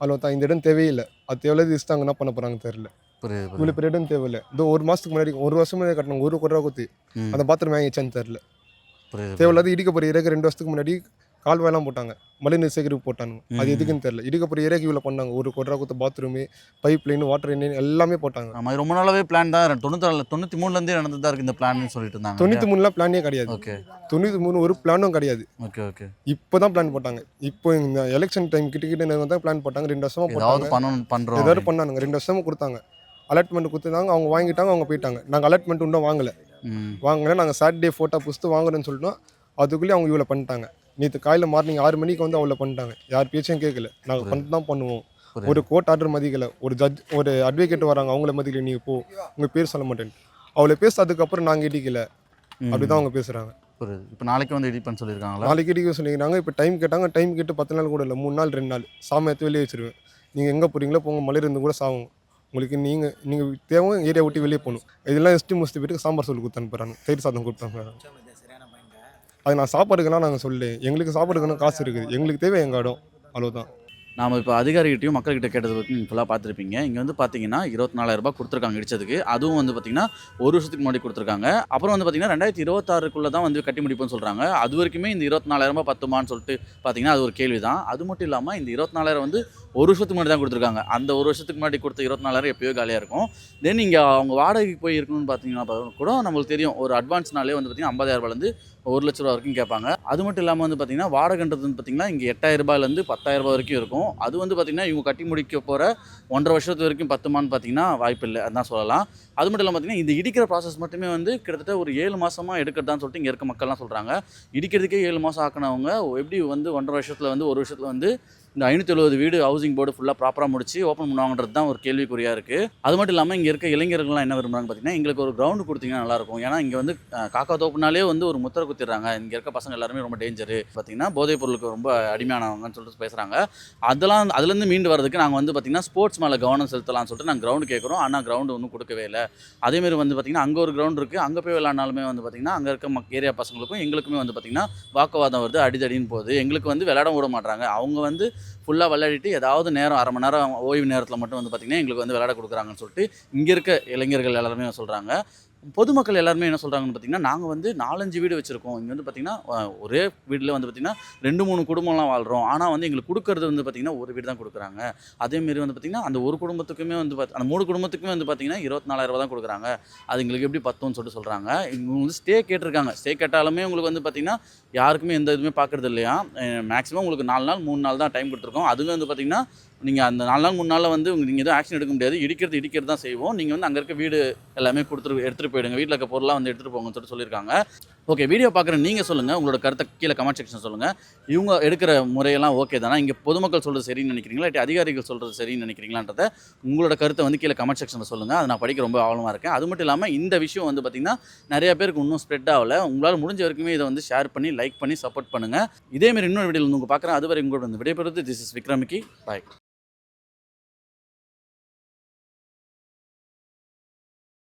அதில் தான் இந்த இடம் தேவையில்லை அது தேவையில்லாத இஷ்டம் அங்கே என்ன பண்ண போகிறாங்க
புரியுது புரியுது.
இவ்வளோ பெரிய இடம் தேவையில்லை. இதோ ஒரு மாதத்துக்கு முன்னாடி ஒரு வருஷம் கட்டணும் ஒரு கோடி ரூபா கொடுத்து. அந்த பாத்திரம் வாங்கிச்சான்னு தெரில
புரியுது
தேவையில்லாத இடிக்க போகிற இறக்க ரெண்டு வருஷத்துக்கு முன்னாடி கால்வாயெல்லாம் போட்டாங்க. மழைநீர் சேகரிப்பு போட்டாங்க அது. எதுக்குன்னு தெரியல. இடிக்க போகிற இறக்கி இவ்வளோ பண்ணாங்க ஒரு கோடி ரூபா கொடுத்த bathroom pipe line water line எல்லாமே போட்டாங்க.
ஆமாம் ரொம்ப நாளாவே பிளான் தான். தொண்ணூத்தி தொண்ணூற்றி மூணுலேருந்தே நடந்து தான் இருக்கு இந்த பிளான்னு சொல்லிட்டு இருந்தாங்க.
தொண்ணூற்றி மூணுலாம் பிளானே கிடையாது.
ஓகே.
தொண்ணூற்றி மூணு ஒரு பிளானும் கிடையாது.
Okay okay.
இப்போ தான் பிளான் போட்டாங்க. இப்போ இந்த எலெக்ஷன் டைம் கிட்ட கிட்ட தான் பிளான் போட்டாங்க. ரெண்டு வருஷமா
ஏதாவது
போட்டாங்க.
பண்ணணும் பண்ணுறோம்
ஏதாவது பண்ணானுங்க. ரெண்டு வருஷமா கொடுத்தாங்க. அலாட்மெண்ட் கொடுத்துருந்தாங்க. அவங்க வாங்கிட்டாங்க அவங்க போயிட்டாங்க. நாங்கள் அலாட்மெண்ட் இன்னும் வாங்கலை. வாங்கல. நாங்கள் சாட்டர்டே ஃபோட்டோ புஸ்து வாங்குறேன்னு சொல்லிட்டோம். அதுக்குள்ளேயே அவங்க இவ்வளோ பண்ணிட்டாங்க. நேற்று காலையில் மார்னிங் ஆறு மணிக்கு வந்து அவ்வளோ பண்ணிட்டாங்க. யார் பேச்சும் கேட்கல. நாங்கள் பண்ணிட்டு தான் பண்ணுவோம். ஒரு கோர்ட் ஆர்டர் மதிக்கல. ஒரு ஜட்ஜ் ஒரு அட்வொகேட் வராங்க. அவங்கள மதிக்கல நீங்கள் போ. உங்கள் பேர் சொல்ல மாட்டேன். அவளை பேசாததுக்கப்புறம் நாங்கள் இடிக்கல.
ம்.
அப்படி தான் அவங்க பேசுகிறாங்க
புரியுது. இப்போ நாளைக்கு வந்து எடிட் பண்ண சொல்லியிருக்காங்களா?
நாளைக்கு இடிக்க சொல்லிக்கிறாங்க இப்போ டைம் கேட்டாங்க. டைம் கேட்டு பத்து நாள் கூட இல்லை. மூணு நாள் ரெண்டு நாள். சாமி எடுத்து வெளியே வச்சிருவேன். நீங்கள் எங்கே போகிறீங்களோ போங்க. மலையில இருந்து கூட சாவும் உங்களுக்கு நீங்கள் நீங்கள் தேவை ஏரியா விட்டு வெளியே போகணும். இதெல்லாம் எஸ்டி முடிச்சுட்டு போயிட்டு சாம்பார் சொல்லி கொடுத்து அனுப்புறாங்க. தயிர் சாதம் கொடுத்து அனுப்புறாங்க. அது நான் சாப்பாடுக்கெல்லாம் நாங்கள் சொல்லு. எங்களுக்கு சாப்பாடுக்குன்னு காசு இருக்குது. எங்களுக்கு தேவை எங்கள் இடம் அவ்வளோதான்
நாம் இப்போ அதிகாரிகிட்டையும் மக்கள்கிட்ட கேட்டது பற்றி நீங்கள் ஃபுல்லாக பார்த்துருப்பீங்க. இங்கே வந்து பார்த்தீங்கன்னா இருபத்தி நாலாயிரரூபா கொடுத்துருக்காங்க இடிச்சதுக்கு. அதுவும் வந்து பார்த்தீங்கன்னா ஒரு வருஷத்துக்கு முன்னாடி கொடுத்துருக்காங்க. அப்புறம் வந்து பார்த்தீங்கன்னா ரெண்டாயிரத்தி இருபத்தாறுக்குள்ளே தான் வந்து கட்டி முடிப்போம்னு சொல்கிறாங்க அது வரைக்குமே இந்த இருபத்தி நாலாயிரரூபா பத்துமான்னு சொல்லிட்டு பார்த்தீங்கன்னா அது ஒரு கேள்வி தான் அது மட்டும் இல்லாமல் இந்த இருபத்தி நாலாயிரம் வந்து ஒரு வருஷத்துக்கு முன்னாடி தான் கொடுத்துருக்காங்க. அந்த ஒரு வருஷத்துக்கு முன்னாடி கொடுத்த இருபத்தி நாலாயிரம் எப்பயோ காலியாக இருக்கும். தென் இங்கே அவங்க வாடகைக்கு போய் இருக்கணும்னு பார்த்தீங்கன்னா கூட நம்மளுக்கு தெரியும். ஒரு அட்வான்ஸ்னாலே வந்து பார்த்தீங்கன்னா ஐம்பதாயிரரூபாலேருந்து ஒரு லட்ச ரூபா வரைக்கும் கேட்பாங்க. அது மட்டும் இல்லாமல் வந்து பார்த்தீங்கன்னா வாடகைன்றது வந்து பார்த்தீங்கன்னா இங்கே எட்டாயிரம் ரூபாயிலேருந்து வரைக்கும் இருக்கும். அது வந்து பார்த்தீங்கன்னா இவங்க கட்டி முடிக்க போகிற ஒன்றரை வருஷத்து வரைக்கும் பத்துமான்னு பார்த்தீங்கன்னா வாய்ப்பு இல்லை. அதான் சொல்லலாம். அது மட்டும் இல்லாமல் பார்த்தீங்கன்னா இந்த இடிக்கிற ப்ராசஸ் மட்டுமே வந்து கிட்டத்தட்ட ஒரு ஏழு மாதமாக எடுக்கிறதான்னு சொல்லிட்டு இங்கே இருக்க மக்கள்லாம் சொல்கிறாங்க இடிக்கிறதுக்கே ஏழு மாதம் ஆக்கினவங்க எப்படி வந்து ஒன்றரை வருஷத்தில் வந்து ஒரு வருஷத்தில் வந்து இந்த ஐநூற்றி எழுபது வீடு ஹவுசிங் போர்டு ஃபுல்லாக ப்ராப்பராக முடிச்சு ஓப்பன் பண்ணுவாங்கன்றது தான் ஒரு கேள்விக்குறியாக இருக்குது அது மட்டும் இல்லாமல் இங்கே இருக்க இளைஞர்கள்லாம் என்ன விரும்புறாங்க பார்த்தீங்கன்னா எங்களுக்கு ஒரு கிரவுண்டு கொடுத்தீங்கன்னா நல்லாயிருக்கும் ஏன்னா இங்கே வந்து காக்கா தோப்புனாலே வந்து ஒரு முத்திரை குத்திடுறாங்க. இங்கே இருக்க பசங்க எல்லாருமே ரொம்ப டேஞ்சரு பார்த்தீங்கன்னா போதைப் பொருளுக்கு ரொம்ப அடிமையானவங்கன்னு சொல்லிட்டு பேசுகிறாங்க அதெல்லாம் அதுலேருந்து மீண்டு வரதுக்கு நாங்கள் வந்து பார்த்திங்கன்னா ஸ்போர்ட்ஸ் மேலே கவனம் செலுத்தலாம்னு சொல்லிட்டு நாங்கள் கிரவுண்டு கேட்குறோம் ஆனால் கிரவுண்டு ஒன்றும் கொடுக்கவே இல்லை. அதேமாரி வந்து பார்த்திங்கன்னா அங்கே ஒரு கிரவுண்ட் இருக்குது அங்கே போய் விளாட்னாலுமே வந்து பார்த்திங்கன்னா அங்கே இருக்க மக் ஏரியா பசங்களுக்கும் எங்களுக்குமே வந்து பார்த்திங்கன்னா வாக்குவாதம் வருது அடிதடின்னு போகுது. எங்களுக்கு வந்து விளையாட விட மாட்டாங்க அவங்க வந்து ஃபுல்லாக விளையாடிட்டு ஏதாவது நேரம் அரை மணி நேரம் ஓய்வு நேரத்தில் மட்டும் வந்து பார்த்திங்கன்னா எங்களுக்கு வந்து விளையாட கொடுக்குறாங்கன்னு சொல்லிட்டு இங்கே இருக்க இளைஞர்கள் எல்லாருமே சொல்கிறாங்க பொதுமக்கள் எல்லாருமே என்ன சொல்கிறாங்கன்னு பார்த்தீங்கன்னா நாங்கள் வந்து நாலஞ்சு வீடு வச்சுருக்கோம். இங்கே வந்து பார்த்திங்கன்னா ஒரே வீட்டில் வந்து பார்த்திங்கன்னா ரெண்டு மூணு குடும்பம்லாம் வாழ்கிறோம் ஆனால் வந்து எங்களுக்கு கொடுக்கறது வந்து பார்த்திங்கன்னா ஒரு வீடு தான் கொடுக்குறாங்க. அதேமாரி வந்து பார்த்திங்கன்னா அந்த ஒரு குடும்பத்துக்குமே வந்து பார்த்து அந்த மூணு குடும்பத்துக்குமே வந்து பார்த்திங்கன்னா இருபத்தி நாலாயிரரூபா தான் கொடுக்குறாங்க. அது எங்களுக்கு எப்படி பத்தும்னு சொல்லிட்டு சொல்கிறாங்க இவங்க வந்து ஸ்டே கேட்டிருக்காங்க. ஸ்டே கேட்டாலுமே உங்களுக்கு வந்து பார்த்திங்கன்னா யாருக்குமே எந்த இதுவுமே பார்க்குறது இல்லையா? மேக்ஸிமம் உங்களுக்கு நாலு நாள் மூணு நாள் தான் டைம் கொடுத்துருக்கோம். அதுவே வந்து பார்த்திங்கன்னா நீங்கள் அந்த நாலு நாள் மூணு நாளில் வந்து நீங்கள் எதுவும் ஆக்ஷன் எடுக்க முடியாது. இடிக்கிறது இடிக்கிறது தான் செய்வோம். நீங்கள் வந்து அங்கே இருக்க வீடு எல்லாமே கொடுத்துட்டு எடுத்துகிட்டு போயிடுங்க. வீட்டில் இருக்க பொருளாக வந்து எடுத்துகிட்டு போங்கன்னு சொல்லிட்டு சொல்லியிருக்காங்க. ஓகே வீடியோ பார்க்குற நீங்கள் சொல்லுங்கள் உங்களோட கருத்தை கீழே கமெண்ட் செக்ஷன் சொல்லுங்கள் இவங்க எடுக்கிற முறையெல்லாம் ஓகே தானே? இங்கே பொதுமக்கள் சொல்கிறது சரின்னு நினைக்கிறீங்களா? இல்லாட்டி அதிகாரிகள் சொல்கிறது சரின்னு நினைக்கிறீங்களான்றத உங்களோட கருத்தை வந்து கீழே கமெண்ட் செக்ஷனில் சொல்லுங்கள் அதை நான் படிக்க ரொம்ப ஆழமாக இருக்கேன். அது மட்டும் இல்லாமல் இந்த விஷயம் வந்து பார்த்திங்கன்னா நிறைய பேருக்கு இன்னும் ஸ்ப்ரெட் ஆகலை. உங்களால் முடிஞ்ச வரைக்குமே இதை வந்து ஷேர் பண்ணி லைக் பண்ணி சப்போர்ட் பண்ணுங்கள் இதேமாரி இன்னொரு வீடியோவில் உங்கள் பார்க்குறேன். அதுவரை உங்களோட வந்து விடைபெறுவது. This is விக்ரமிக்கு bye